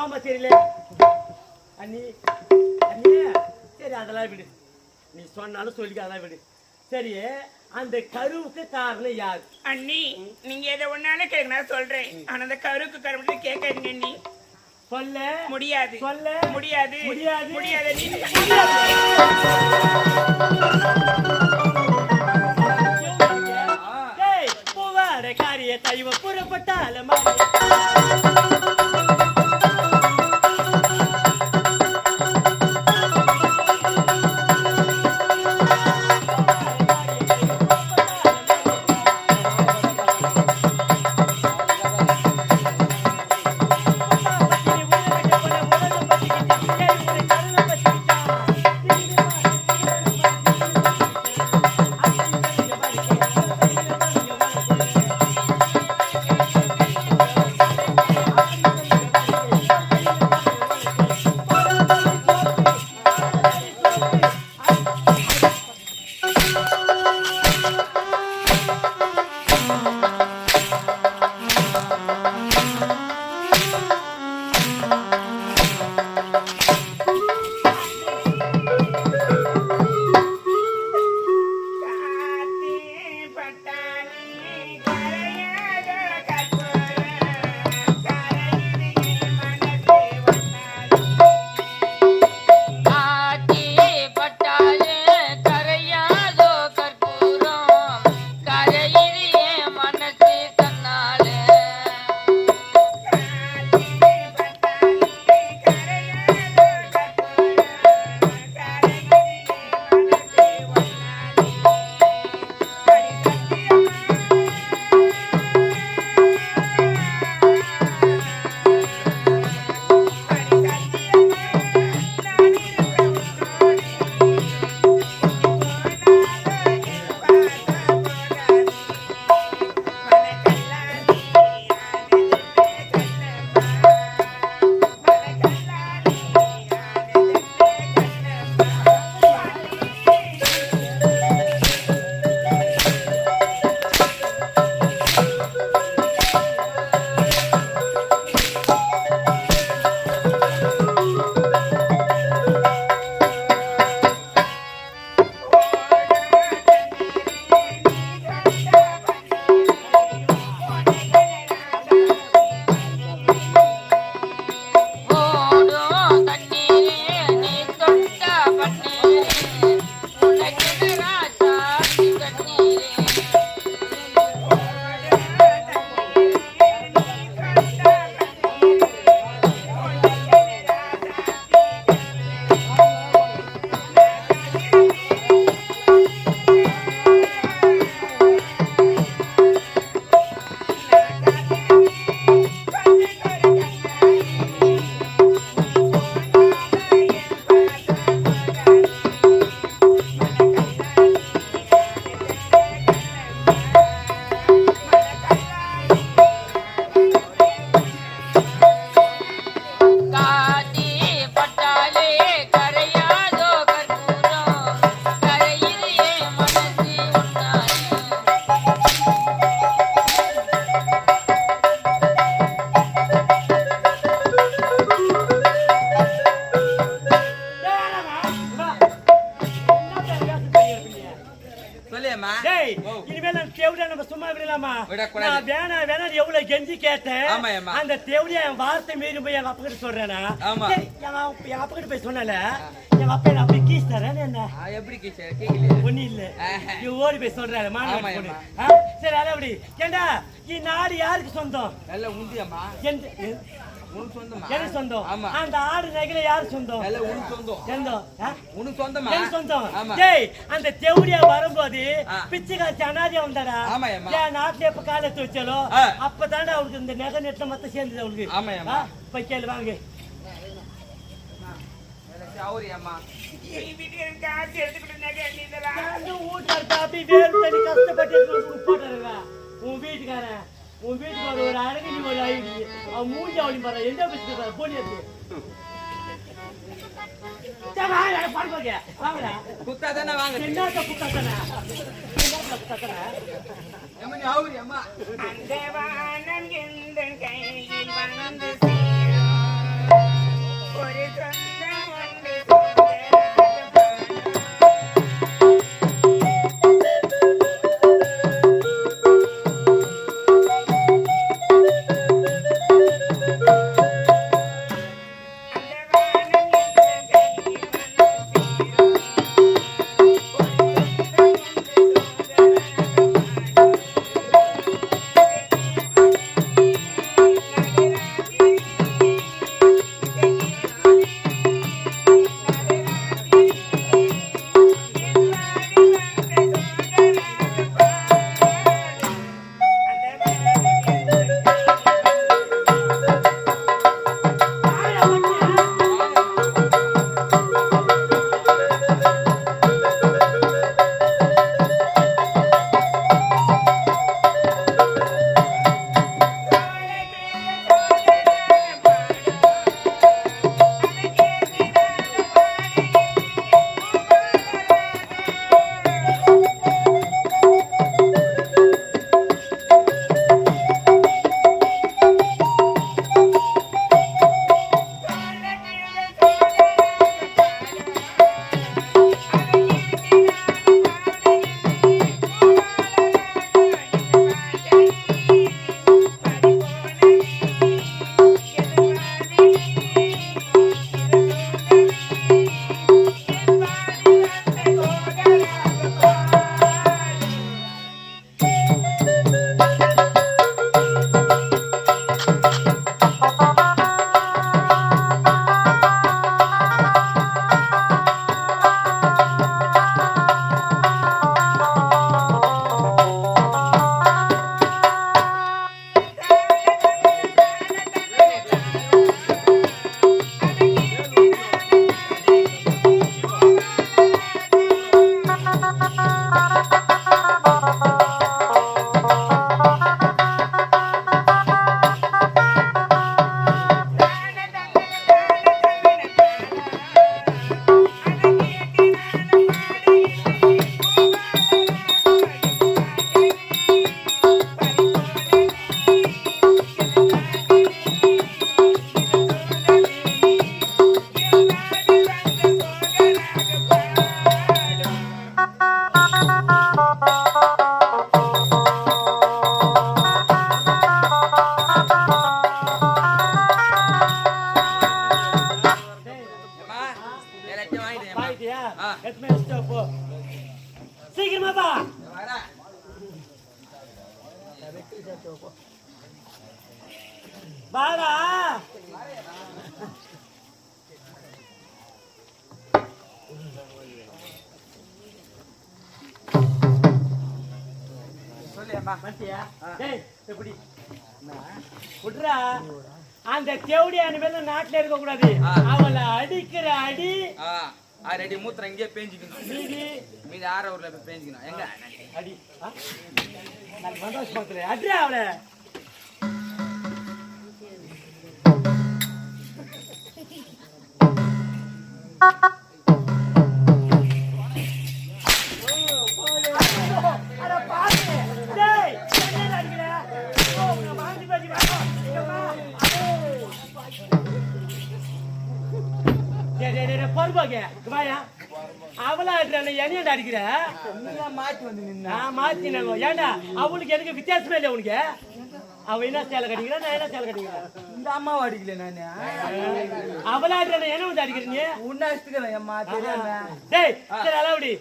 ஆமா தெரியல அண்ணி அண்ணி சரி அதெல்லாம் விடு. நீ சொன்னாலும் சொல்லிக்க அதெல்லாம் விடு. சரி அந்த கருவுக்கு காரணம் யார்? அண்ணி நீங்க எதை ஒன்னாலும் கேட்க சொல்றேன். ஆனா அந்த கருக்கு கருவிட்டு கேட்காதீங்க அண்ணி. சொல்ல. முடியாது. சொல்ல. முடியாது. முடியாது. முடியாது காரிய தழுவ புறப்பட்டால விடக்கூடாது. நான் வேணா வேணா எவ்வளவு கெஞ்சி கேட்டேன். அந்த தேவடியா என் வார்த்தை மீறி போய் எங்க அப்பா கிட்ட சொல்றேனா? எங்க அப்பா- கிட்ட போய் சொன்னேன்ல, எங்க அப்பா என்ன அப்படியே கீஸ் என்ன? எப்படி ஒண்ணும் இல்ல. நீ ஓடி போய் சொல்றாரு, மாநாடு? சரி, அதான் அப்படி. ஏண்டா, இந்நாடு யாருக்கு சொந்தம் நல்ல எனக்கு சொந்தம். அந்த ஆடு நகையில யாரு சொந்தம்? சொந்தம்? உனக்கு சொந்தமா? எனக்கு சொந்தம். டேய் அந்த தேவடியா வரும்போது. பிச்சைக்காரச்சி அனாதியா வந்தாடா. என் நாட்டுல எப்ப காலத்து வச்சாலோ? ஆ. அப்பதானே அவளுக்கு இந்த நகை நெட்ல மொத்தம் சேர்ந்தது அவளுக்கு? போய் கேளு வாங்க. உன் வீட்டுக்காரன். உன் வீட்டுக்காரர் ஒரு நீ ஒரு அழகு அவன் மூஞ்சி அவளி பாரு எந்த போலி வாங்கடா, பாரு பாருங்க. வாங்கடா. குத்தா தானே வாங்க? என்னத்த குத்தாத்தன? அம்மா எந்த கையில் வந்து விட்றா அந்த தேவடியான மேல நாட்டுல இருக்க கூடாது. அவளை அடிக்கிற அடி ஆறு அடி மூத்திரம் இங்கேயே பேஞ்சிக்கணும். மீதி மீதி ஆற ஊர்ல போய் பேஞ்சிக்கணும். எங்க? அடி. ஆ? நான் மந்தோஷ் பக்கத்துல அட்ரா அவளை. இங்க வாயா. அவளா என்னையடா அடிக்கிற? மாத்தி வந்து நின்ன. ஏண்டா அவளுக்கு எனக்கு வித்தியாசமே இல்லை உனக்கு? அவ என்ன சேலை கட்டிக்கிறா? நான் என்ன சேலை கட்டிக்கிறேன் இந்த அம்மாவை அடிக்கல நானு. அவளா அடிக்கிறேன் என்ன வந்து அடிக்கிறீங்க உன்ன அடிச்சுக்கிறேன் அம்மா டேய் சரி அளவுடி.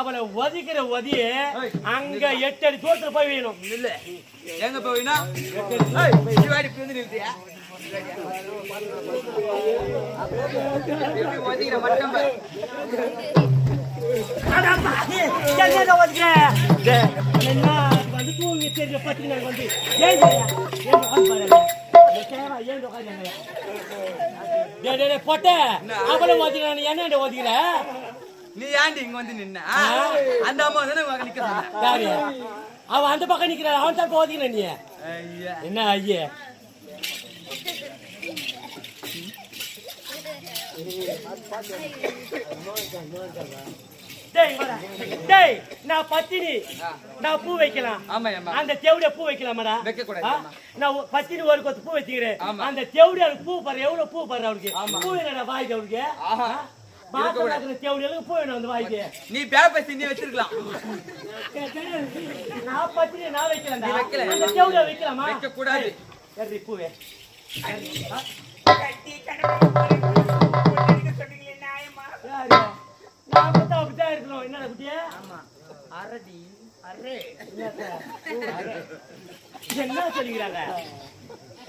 அவளை ஒதிக்கிற ஒதிய. அங்க எட்டு அடி தோட்டத்துல போய் வேணும். இல்ல எங்க நிறுத்தியா ஒதுக்கிற மட்டும் பாரு. அடா வந்து தூங்கி பொட்ட என்ன நீ ஏன்டி இங்க வந்து நின்ன அந்த அம்மா தானே உங்க நிக்க அவன் அந்த பக்கம் நிக்கிறான் அவன் தான் போதிக்கிற நீ என்ன ஐயே? டேய் வாடா. டேய் நான் பத்தினி. நான் பூ வைக்கலாம். அந்த தேவடிய பூ வைக்கலாமாடா. நான் பத்தினி ஒரு கொத்து பூ வச்சுக்கிறேன். அந்த தேவடியாளுக்கு பூ பாரு எவ்வளவு பூ பாரு அவளுக்கு ஆமா. பூ என்னடா வாய்க்கு வாய்க்கு. நீ பேப்பர் சிந்தி வச்சிருக்கலாம். நான் பத்தினி நான் வைக்கிறேன்டா. நீ வைக்கல. அந்த தேவடியா வைக்கலாமா? வைக்க கூடாது. பூவே. யாரு? நான் பார்த்தா அப்படித்தான் இருக்கணும். என்னடா குட்டியே? அரடி என்னத்த? என்ன சொல்லிக்கிறாங்க?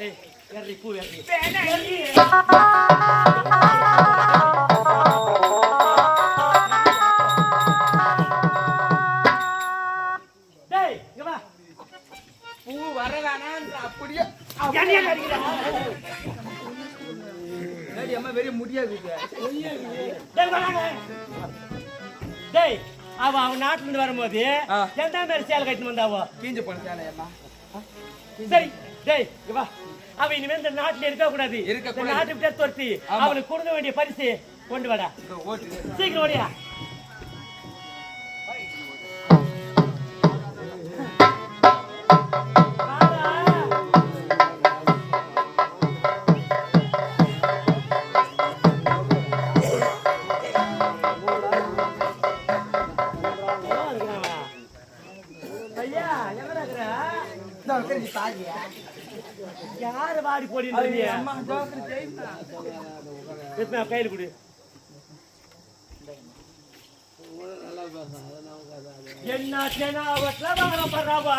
ஏய், ஏறி, பூ வா. பூ வர வேணான்ற அப்படியே? வெறும் முடியாது. டேய், வராங்க. டேய், அவ அவன் நாட்டுல இருந்து வரும்போது. எந்த மாதிரி சேலை கட்டின்னு வந்தாவோ கீஞ்சு போன சேலை அம்மா சரி டேய் வா அவ இனிமே இந்த நாட்டுல இருக்க கூடாது. நாட்டு விட்டு துரத்தி. அவனுக்கு கொடுக்க வேண்டிய பரிசு கொண்டு வாடா சீக்கிரம் ஓடியா எத்தனை கையில் கொடு என்ன தெனாவட்ல வாங்க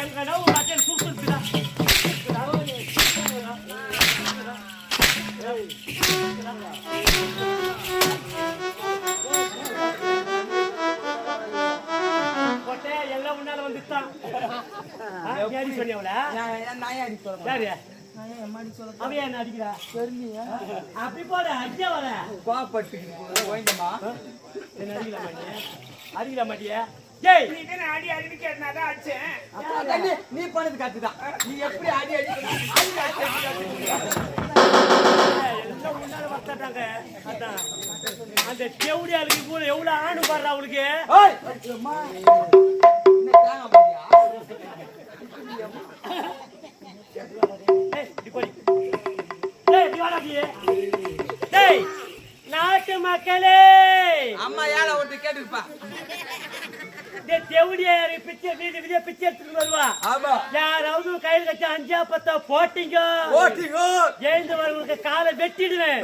எங்கனா ஒரு அட்டல் கூப்பிட்டுடா கொட்டை எல்லாம் முன்னால வந்துட்டான் யாரி சொன்னியவள நான் அடி சொல்ல அவன் என்ன அடிக்கிறா? அப்படி போட அடிச்சா வர கோபப்பட்டு ஓய்ந்தமா என்ன அடிக்கல மாட்டியா அடிக்கல மாட்டியா நீ தானே அடி அடின்னு கேட்டனாதான் அடிச்சேன். தண்ணி நீ பண்ணது கத்துதான். நீ எப்படி அடி அடி அந்த தேவடியாளுக்கு கூட எவ்வளவு ஆணு பாடுறா அவளுக்கு? நாட்டு மக்களே. அம்மா ஒருத்தர் கேட்டுருப்பா. இந்த தேவடியாரு பிச்சை வீடு வீடியோ பிச்சை எடுத்துட்டு வருவா? ஆமா. யாராவது கையில் கட்டி அஞ்சா பத்தா போட்டீங்க. ஓட்டிங்கோ எழுந்து வரவங்களுக்கு காலை வெட்டிடுவேன்.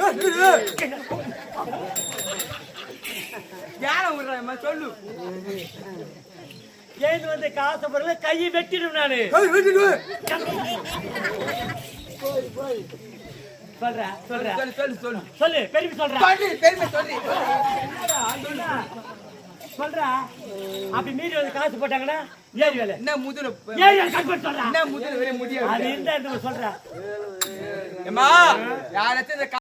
தியானம் விடுறேன் சொல்லு. ஏந்து வந்து காசு பொருள் கையை வெட்டிடும் நானு. சொல்றேன் சொல்றேன் சொல்லு சொல்லு சொல்லு. சொல்லு பெருமை சொல்றேன் சொல்லு பெருமை சொல்லு. சொல்றா. அப்படி மீறி வந்து காசு போட்டாங்கன்னா ஏறி வேலை. என்ன முதல ஏறி வேலை கட் பண்ணி சொல்றா. என்ன முதல வரைய முடியாது. அது இருந்தா இந்த சொல்றா. ஏமா யாராச்சும் இந்த